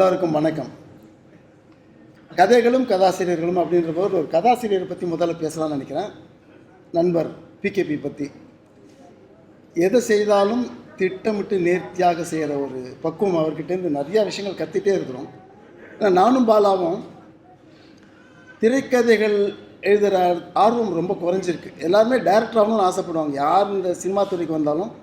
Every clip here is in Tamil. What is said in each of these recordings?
எல்லாருக்கும் வணக்கம். கதைகளும் கதாசிரியர்களும் அப்படின்ற போது ஒரு கதாசிரியரை பற்றி முதல்ல பேசலாம்னு நினைக்கிறேன். நண்பர் பிகேபி பற்றி எதை செய்தாலும் திட்டமிட்டு நேர்த்தியாக செய்கிற ஒரு பக்குவம் அவர்கிட்டேருந்து நிறையா விஷயங்கள் கற்றுட்டே இருக்கிறோம். ஆனால் நானும் பாலாவும் திரைக்கதைகள் எழுதுகிற ஆர்வம் ரொம்ப குறைஞ்சிருக்கு. எல்லாருமே டேரக்டர் ஆகணும்னு ஆசைப்படுவாங்க. யார் இந்த சினிமா துறைக்கு வந்தாலும்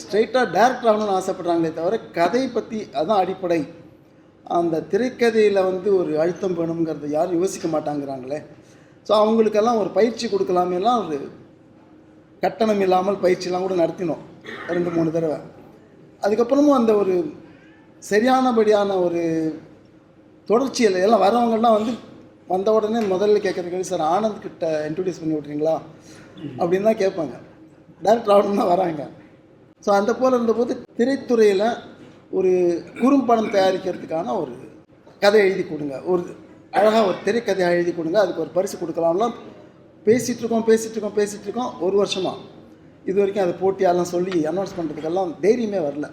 ஸ்ட்ரெயிட்டாக டேரக்டர் ஆகணும்னு ஆசைப்படுறாங்களே தவிர கதை பற்றி அதுதான் அடிப்படை. அந்த திரைக்கதையில் வந்து ஒரு அழுத்தம் வேணுங்கிறத யாரும் யோசிக்க மாட்டாங்கிறாங்களே. ஸோ அவங்களுக்கெல்லாம் ஒரு பயிற்சி கொடுக்கலாமேலாம் ஒரு கட்டணம் இல்லாமல் பயிற்சிலாம் கூட நடத்தினோம் ரெண்டு மூணு தடவை. அதுக்கப்புறமும் அந்த ஒரு சரியானபடியான ஒரு தொடர்ச்சியில் எல்லாம் வரவங்கெல்லாம் வந்து வந்த உடனே முதல்ல கேட்குற கேள்வி சார் ஆனந்த் கிட்ட இன்ட்ரடியூஸ் பண்ணி விட்றீங்களா அப்படின்னு தான் கேட்பாங்க. டேரக்டர் ஆகணும் தான் வராங்க. ஸோ அந்த போல் இருந்தபோது திரைத்துறையில் ஒரு குறும்படம் தயாரிக்கிறதுக்கான ஒரு கதை எழுதி கொடுங்க. ஒரு அழகாக ஒரு திரைக்கதையாக எழுதி கொடுங்க. அதுக்கு ஒரு பரிசு கொடுக்கலாம்லாம் பேசிகிட்டு இருக்கோம் பேசிகிட்டு இருக்கோம் பேசிகிட்டு இருக்கோம் ஒரு வருஷமாக இது வரைக்கும் அதை போட்டியாலாம் சொல்லி அனௌன்ஸ் பண்ணுறதுக்கெல்லாம் தைரியமே வரல.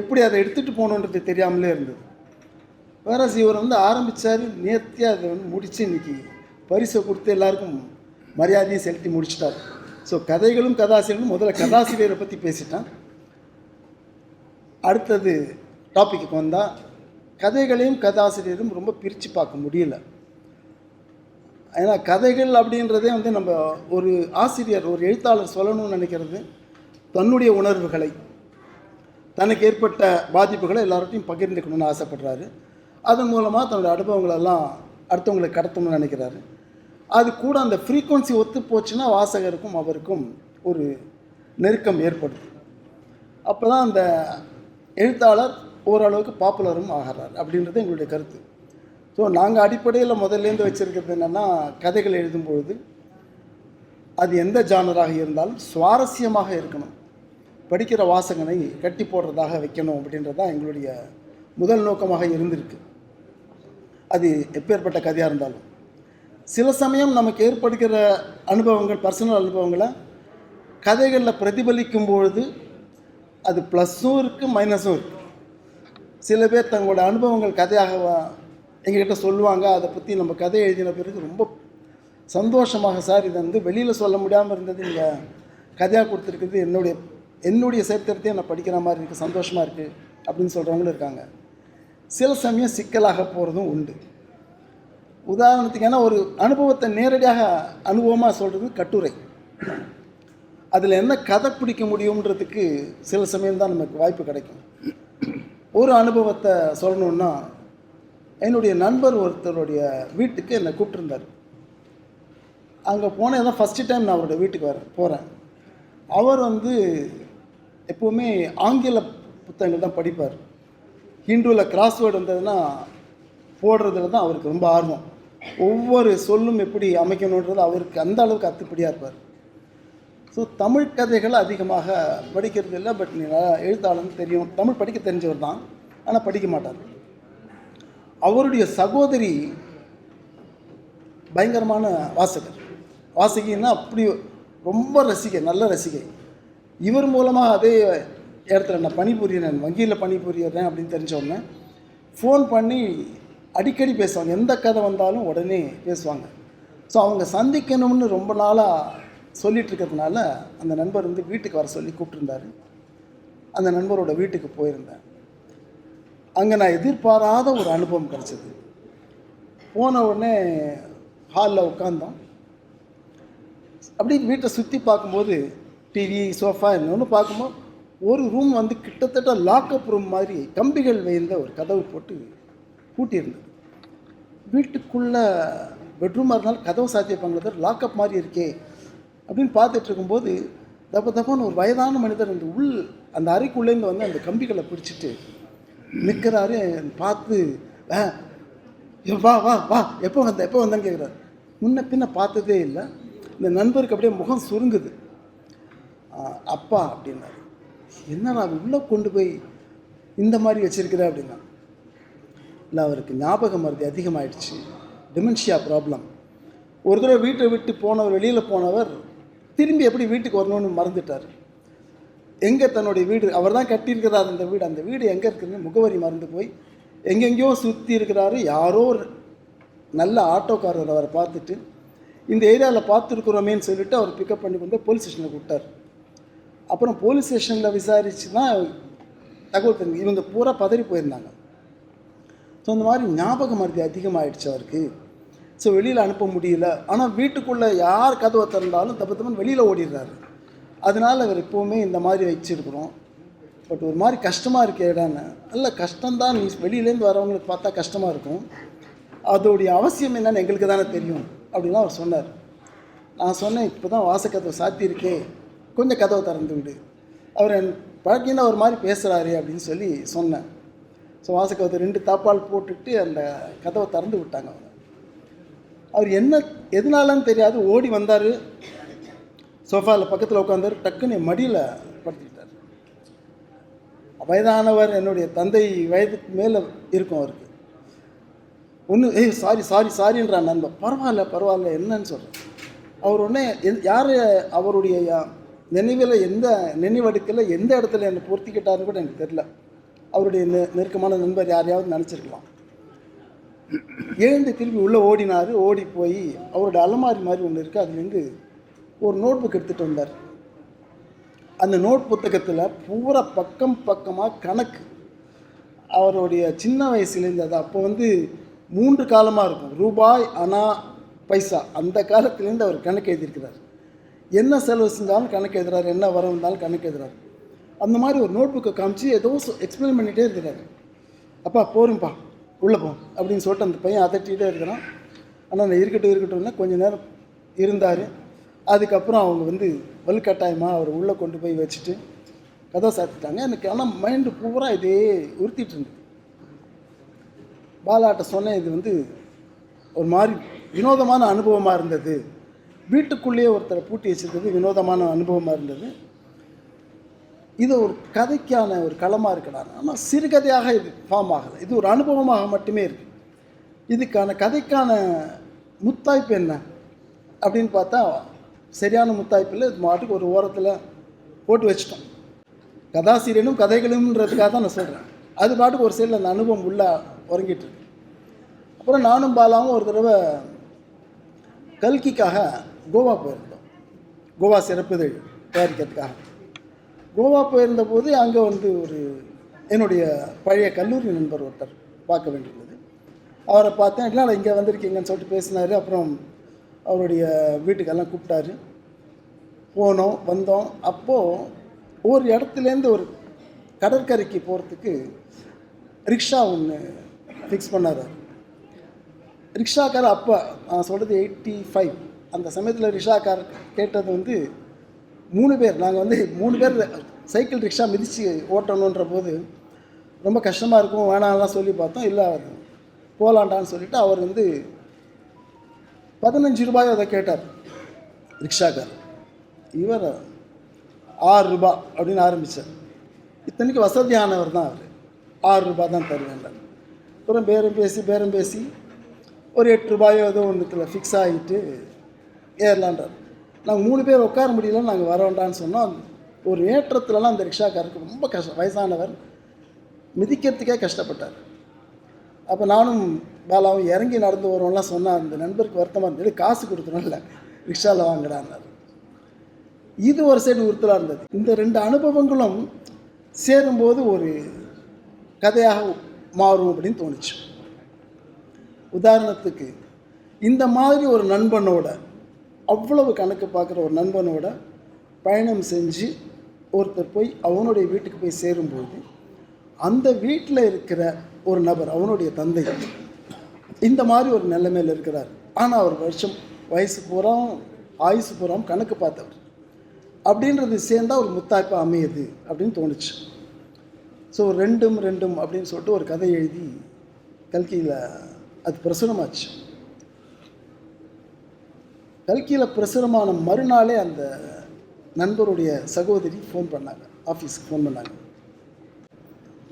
எப்படி அதை எடுத்துகிட்டு போகணுன்றது தெரியாமலே இருந்தது. வேற இவர் வந்து ஆரம்பித்தார் நேர்த்தியாக அதை வந்து முடித்து இன்னைக்கு பரிசை கொடுத்து எல்லாருக்கும் மரியாதையும் செலுத்தி முடிச்சிட்டார். ஸோ கதைகளும் கதாசிரியர்களும் முதல்ல கதாசிரியரை பற்றி பேசிட்டேன். அடுத்தது டாப்பிக்கு வந்தால் கதைகளையும் கதாசிரியரும் ரொம்ப பிரித்து பார்க்க முடியல. ஏன்னா கதைகள் அப்படின்றதே வந்து நம்ம ஒரு ஆசிரியர் ஒரு எழுத்தாளர் சொல்லணும்னு நினைக்கிறது தன்னுடைய உணர்வுகளை தனக்கு ஏற்பட்ட பாதிப்புகளை எல்லார்ட்டையும் பகிர்ந்துக்கணும்னு ஆசைப்படுறாரு. அதன் மூலமாக தன்னோட அனுபவங்களெல்லாம் அடுத்தவங்களுக்கு கடத்தணும்னு நினைக்கிறாரு. அது கூட அந்த ஃப்ரீக்குவன்சி ஒத்து போச்சுன்னா வாசகருக்கும் அவருக்கும் ஒரு நெருக்கம் ஏற்படுது. அப்போ தான் அந்த எழுத்தாளர் ஓரளவுக்கு பாப்புலரும் ஆகிறார் அப்படின்றது எங்களுடைய கருத்து. ஸோ நாங்கள் அடிப்படையில் முதல்லேருந்து வச்சுருக்கிறது என்னென்னா கதைகள் எழுதும்பொழுது அது எந்த ஜானராக இருந்தாலும் சுவாரஸ்யமாக இருக்கணும். படிக்கிற வாசகனை கட்டி போடுறதாக வைக்கணும் அப்படின்றது தான் எங்களுடைய முதல் நோக்கமாக இருந்திருக்கு. அது எப்பேற்பட்ட கதையாக இருந்தாலும். சில சமயம் நமக்கு ஏற்படுகிற அனுபவங்கள் பர்சனல் அனுபவங்களை கதைகளில் பிரதிபலிக்கும் பொழுது அது ப்ளஸ்ஸும் இருக்குது மைனஸும் இருக்குது சில பேர் தங்களோட அனுபவங்கள் கதையாக எங்ககிட்ட சொல்லுவாங்க. அதை பற்றி நம்ம கதை எழுதின பிறகு ரொம்ப சந்தோஷமாக சார் இதை வந்து வெளியில் சொல்ல முடியாமல் இருந்தது. நீங்கள் கதையாக கொடுத்துருக்குது என்னுடைய என்னுடைய சரித்திரத்தையே நான் படிக்கிற மாதிரி இருக்குது சந்தோஷமாக இருக்குது அப்படின்னு சொல்கிறவங்களும் இருக்காங்க. சில சமயம் சிக்கலாக போகிறதும் உண்டு. உதாரணத்துக்கு ஏன்னா ஒரு அனுபவத்தை நேரடியாக அனுபவமாக சொல்கிறது கட்டுரை. அதில் என்ன கதை பிடிக்க முடியுன்றதுக்கு சில சமயம் தான் நமக்கு வாய்ப்பு கிடைக்கும். ஒரு அனுபவத்தை சொல்லணுன்னா என்னுடைய நண்பர் ஒருத்தருடைய வீட்டுக்கு என்னை கூப்பிட்டுருந்தார். அங்கே போனேன் தான் ஃபஸ்ட்டு டைம் நான் அவருடைய வீட்டுக்கு வரேன் போகிறேன் அவர் வந்து எப்போவுமே ஆங்கில புத்தகங்கள் தான் படிப்பார். ஹிந்துவில் கிராஸ்வேர்டு வந்ததுன்னா போடுறதுல தான் அவருக்கு ரொம்ப ஆர்வம். ஒவ்வொரு சொல்லும் எப்படி அமைக்கணுன்றது அவருக்கு அந்த அளவுக்கு அத்துப்படியாக இருப்பார். ஸோ தமிழ் கதைகளை அதிகமாக படிக்கிறது இல்லை பட் நீ எழுத்தாளன்னு தெரியும். தமிழ் படிக்க தெரிஞ்சவர் தான் ஆனால் படிக்க மாட்டார். அவருடைய சகோதரி பயங்கரமான வாசகர். வாசகின்னா அப்படி ரொம்ப ரசிகை நல்ல ரசிகை. இவர் மூலமாக அதே இடத்துல நான் பணிபுரியறேன் வங்கியில் பணிபுரியறேன் அப்படின்னு தெரிஞ்சோடனே ஃபோன் பண்ணி அடிக்கடி பேசுவாங்க. எந்த கதை வந்தாலும் உடனே பேசுவாங்க. ஸோ அவங்க சந்திக்கணும்னு ரொம்ப நாளாக சொல்லிகிட்டு இருக்கிறதுனால அந்த நண்பர் வந்து வீட்டுக்கு வர சொல்லி கூப்பிட்டுருந்தார். அந்த நண்பரோட வீட்டுக்கு போயிருந்தேன். அங்கே நான் எதிர்பாராத ஒரு அனுபவம் கிடச்சிது. போன உடனே ஹாலில் உட்காந்தோம் அப்படி வீட்டை சுற்றி பார்க்கும்போது டிவி சோஃபா இன்னொன்று பார்க்கும்போது ஒரு ரூம் வந்து கிட்டத்தட்ட லாக்அப் ரூம் மாதிரி கம்பிகள் வைந்த ஒரு கதவு போட்டு பூட்டியிருந்தது. வீட்டுக்குள்ளே பெட்ரூமாக இருந்தாலும் கதவு சாத்தியப்பாங்களே லாக்அப் மாதிரி இருக்கே அப்படின்னு பார்த்துட்டு இருக்கும்போது தப்ப தப்பான்னு ஒரு வயதான மனிதர் அந்த உள் அந்த அறைக்குள்ளேருந்து வந்து அந்த கம்பிகளை பிடிச்சிட்டு நிற்கிறாரு. பார்த்து வா வா வா எப்போ வந்த எப்போ வந்தேன்னு கேட்குறாரு. முன்ன பின்ன பார்த்ததே இல்லை. இந்த நண்பருக்கு அப்படியே முகம் சுருங்குது. அப்பா அப்படின்னாரு. என்னடா நான் உள்ளே கொண்டு போய் இந்த மாதிரி வச்சிருக்கிற? அப்படின்னா இல்லை அவருக்கு ஞாபக மருதி அதிகமாகிடுச்சு டிமென்ஷியா ப்ராப்ளம். ஒரு தடவை வீட்டை விட்டு போனவர் வெளியில் போனவர் திரும்பி எப்படி வீட்டுக்கு வரணும்னு மறந்துட்டார். எங்கே தன்னுடைய வீடு அவர் தான் கட்டியிருக்கிறார் அந்த வீடு. அந்த வீடு எங்கே இருக்குதுன்னு முகவரி மறந்து போய் எங்கெங்கேயோ சுற்றி இருக்கிறாரு. யாரோ ஒரு நல்ல ஆட்டோக்காரர் அவரை பார்த்துட்டு இந்த ஏரியாவில் பார்த்துருக்குறோமேன்னு சொல்லிட்டு அவர் பிக்கப் பண்ணி கொண்டு போலீஸ் ஸ்டேஷனில் விட்டார் அப்புறம் போலீஸ் ஸ்டேஷனில் விசாரித்து தான் தகவல் தெரிஞ்சு இவங்க பூரா பதறி போயிருந்தாங்க. ஸோ அந்த மாதிரி ஞாபக மருதி அதிகமாகிடுச்சு அவருக்கு. ஸோ வெளியில் அனுப்ப முடியல. ஆனால் வீட்டுக்குள்ளே யார் கதவை திறந்தாலும் தப்பு தப்புன்னு வெளியில் ஓடிடுறாரு. அதனால் அவர் எப்போவுமே இந்த மாதிரி வச்சுருக்குறோம். பட் ஒரு மாதிரி கஷ்டமாக இருக்கு இடம்னு அல்ல கஷ்டம்தான். நீ வெளியிலேருந்து வரவங்களுக்கு பார்த்தா கஷ்டமாக இருக்கும். அதோடைய அவசியம் என்னென்னு எங்களுக்கு தானே தெரியும். அப்படின்னு அவர் சொன்னார். நான் சொன்னேன் இப்போ தான் வாசக்கதவை சாத்தியிருக்கே. கொஞ்சம் கதவை திறந்து விடு. அவர் என் பழக்கின்னு ஒரு மாதிரி பேசுகிறாரு அப்படின்னு சொல்லி சொன்னேன். ஸோ வாசக்கதவை ரெண்டு தாப்பால் போட்டுட்டு அந்த கதவை திறந்து விட்டாங்க அவங்க அவர் என்ன எதனாலன்னு தெரியாது ஓடி வந்தார். சோஃபாவில் பக்கத்தில் உட்காந்தாரு டக்குன்னு என் மடியில் படுத்துக்கிட்டார். வயதானவர் என்னுடைய தந்தை வயதுக்கு மேலே இருக்கும் அவருக்கு. ஒன்று ஏய் சாரி சாரி சாரின்றான் நண்பன் பரவாயில்ல பரவாயில்ல என்னன்னு சொல்கிறேன் அவர் உடனே யார் அவருடைய நினைவில் எந்த நினைவடுக்கில் எந்த இடத்துல என்னை பொருத்திக்கிட்டாருன்னு கூட எனக்கு தெரில அவருடைய நெ நெருக்கமான நண்பர் யாரையாவது நினச்சிருக்கலாம். எழுந்து திரும்பி உள்ளே ஓடினார் ஓடி போய் அவரோட அலமாரி மாதிரி ஒன்று இருக்குது அதுலேருந்து ஒரு நோட் புக் எடுத்துகிட்டு வந்தார். அந்த நோட் புத்தகத்தில் பூரா பக்கம் பக்கமாக கணக்கு. அவருடைய சின்ன வயசுலேருந்து அது அப்போ வந்து மூன்று காலமாக இருக்கும். ரூபாய் அணா பைசா. அந்த காலத்துலேருந்து அவர் கணக்கு எழுதியிருக்கிறார். என்ன செலவு செஞ்சாலும் கணக்கு எழுதுறாரு என்ன வர இருந்தாலும் கணக்கு எழுதுறாரு. அந்த மாதிரி ஒரு நோட் புக்கை காமிச்சு ஏதோ எக்ஸ்பிளைன் பண்ணிகிட்டே இருக்கிறாரு. அப்பா போரும்பா. உள்ளே போ அப்படின்னு சொல்லிட்டு அந்த பையன் அதட்டிகிட்டே இருக்கிறான். ஆனால் நான் இருக்கட்டும் இருக்கட்டும்னா கொஞ்ச நேரம் இருந்தார். அதுக்கப்புறம் அவங்க வந்து வலுக்கட்டாயமாக அவர் உள்ளே கொண்டு போய் வச்சுட்டு கதவை சாத்திட்டாங்க. எனக்கு ஆனால் மைண்டு பூரா இதே உறுத்திட்டு இருந்தது. பாலாட்ட சொன்னேன் இது வந்து ஒரு மாதிரி வினோதமான அனுபவமாக இருந்தது. வீட்டுக்குள்ளேயே ஒருத்தரை பூட்டி வச்சுருக்கிறது வினோதமான அனுபவமாக இருந்தது. இது ஒரு கதைக்கான ஒரு களமாக இருக்கடாது ஆனால் சிறுகதையாக இது ஃபார்ம் ஆகலை. இது ஒரு அனுபவமாக மட்டுமே இருக்குது இதுக்கான கதைக்கான முத்தாய்ப்பு என்ன அப்படின்னு பார்த்தா சரியான முத்தாய்ப்பில் இது மாட்டுக்கு ஒரு ஓரத்தில் போட்டு வச்சிட்டோம். கதாசிரியனும் கதைகளும்ன்றதுக்காக தான் நான் சொல்கிறேன் அது பாட்டுக்கு ஒரு சைடில் அந்த அனுபவம் உள்ளே உறங்கிட்டு இருக்கு. அப்புறம் நானும் பாலாவும் ஒரு தடவை கல்கிக்காக கோவா போயிருந்தோம். கோவா சிறப்புதழ் தயாரிக்கிறதுக்காக. கோவா போயிருந்தபோது அங்கே வந்து ஒரு என்னுடைய பழைய கல்லூரி நண்பர் ஒருத்தர் பார்க்க வேண்டியிருந்தது. அவரை பார்த்தேன். இல்லை இங்கே வந்திருக்கீங்கன்னு சொல்லிட்டு பேசினார். அப்புறம் அவருடைய வீட்டுக்கெல்லாம் கூப்பிட்டாரு. போனோம் வந்தோம். அப்போது ஒரு இடத்துலேருந்து ஒரு கடற்கரைக்கு போகிறதுக்கு ரிக்ஷா ஒன்று ஃபிக்ஸ் பண்ணார் அவர். ரிக்ஷாக்கார் அப்போ நான் சொல்கிறது எயிட்டி ஃபைவ் அந்த சமயத்தில் ரிக்ஷாக்கார் கேட்டது வந்து மூணு பேர் நாங்கள் வந்து மூணு பேர் சைக்கிள் ரிக்ஷா மிதித்து ஓட்டணுன்ற போது ரொம்ப கஷ்டமாக இருக்கும் வேணாம்லாம் சொல்லி பார்த்தோம் இல்லை அவர் போகலான்டான்னு சொல்லிவிட்டு அவர் வந்து பதினஞ்சு ரூபாய் அதை கேட்டார் ரிக்ஷாக்கார். இவர் ஆறு ரூபாய் அப்படின்னு ஆரம்பித்தார் இத்தனைக்கு வசதியானவர் தான் அவர். ஆறு ரூபா தான் தருவேன் அப்புறம் பேரம் பேசி பேரம் பேசி ஒரு எட்டு ரூபாயோ ஏதோ ஒன்றுத்தில் ஃபிக்ஸ் ஆகிட்டு ஏறலான்றார். நாங்கள் மூணு பேர் உட்கார முடியல நாங்கள் வர வேண்டாம்னு சொன்னோம் ஒரு ஏற்றத்துலலாம் அந்த ரிக்ஷாக்காரருக்கு ரொம்ப கஷ்டம் வயசானவர் மிதிக்கிறதுக்கே கஷ்டப்பட்டார். அப்போ நானும் பாலாவும் இறங்கி நடந்து வரோம்லாம் சொன்னால் அந்த நண்பருக்கு வருத்தமாக இருந்தது. காசு கொடுக்கணும்ல ரிக்ஷாவில் வாங்குறான்னாரு இது ஒரு சைடு உறுத்தலாக இருந்தது. இந்த ரெண்டு அனுபவங்களும் சேரும்போது ஒரு கதையாக மாறும் அப்படின்னு தோணுச்சு. உதாரணத்துக்கு இந்த மாதிரி ஒரு நண்பனோட அவ்வளவு கணக்கு பார்க்குற ஒரு நண்பனோட பயணம் செஞ்சு ஒருத்தர் போய் அவனுடைய வீட்டுக்கு போய் சேரும்போது அந்த வீட்டில் இருக்கிற ஒரு நபர் அவனுடைய தந்தை இந்த மாதிரி ஒரு நிலைமையில் இருக்கிறார். ஆனால் அவர் வருஷம் வயசு பூரா ஆயுசு பூரா கணக்கு பார்த்தவர். அப்படின்றது சேர்ந்தா ஒரு முத்தாய்ப்பாக அமையுது அப்படின்னு தோணுச்சு. ஸோ ரெண்டும் ரெண்டும் அப்படின்னு சொல்லிட்டு ஒரு கதை எழுதி கல்கியில் அது பிரசுரமாச்சு. கல்கியில் பிரசுரமான மறுநாளே அந்த நண்பருடைய சகோதரி ஃபோன் பண்ணாங்க. ஆஃபீஸ்க்கு ஃபோன் பண்ணாங்க.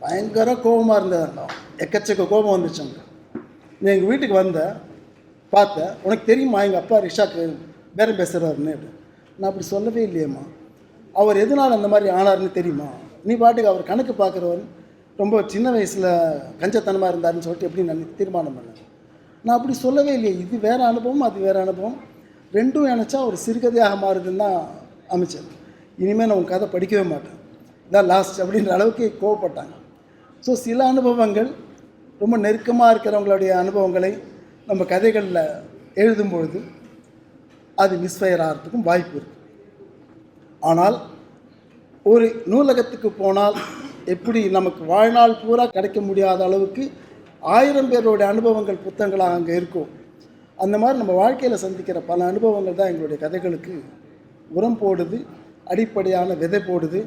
பயங்கர கோபமாக இருந்தது எக்கச்சக்க கோபம் வந்துச்சு அங்கே. நீ எங்கள் வீட்டுக்கு வந்த பார்த்தேன் உனக்கு தெரியுமா எங்கள் அப்பா ரிஷாக்கு பேரம் பேசுகிறாருன்னு நான் அப்படி சொல்லவே இல்லையேம்மா. அவர் எதனால் அந்த மாதிரி ஆனார்னு தெரியுமா? நீ பாட்டுக்கு அவர் கணக்கு பார்க்குறவர் ரொம்ப சின்ன வயசில் கஞ்சத்தனமாக இருந்தாருன்னு சொல்லிட்டு எப்படி நான் தீர்மானம் பண்ணேன்? நான் அப்படி சொல்லவே இல்லையே. இது வேறு அனுபவம் அது வேறு அனுபவம்? ரெண்டும் நினச்சா ஒரு சிறுகதையாக மாறுதுன்னு தான் அமைச்சேன் இனிமேல் நான் உன் கதை படிக்கவே மாட்டேன். இதான் லாஸ்ட் அப்படின்ற அளவுக்கு கோவப்பட்டாங்க. ஸோ சில அனுபவங்கள் ரொம்ப நெருக்கமாக இருக்கிறவங்களுடைய அனுபவங்களை நம்ம கதைகளில் எழுதும் பொழுது அது மிஸ்ஃபயர் ஆகிறதுக்கும் வாய்ப்பு இருக்குது ஆனால் ஒரு நூலகத்துக்கு போனால் எப்படி நமக்கு வாழ்நாள் பூரா கிடைக்க முடியாத அளவுக்கு ஆயிரம் பேருடைய அனுபவங்கள் புத்தகங்களாக அங்கே இருக்கும் அந்த மாதிரி நம்ம வாழ்க்கையில் சந்திக்கிற பல அனுபவங்கள் தான் எங்களுடைய கதைகளுக்கு உரம் போடுது அடிப்படையான விதை போடுது.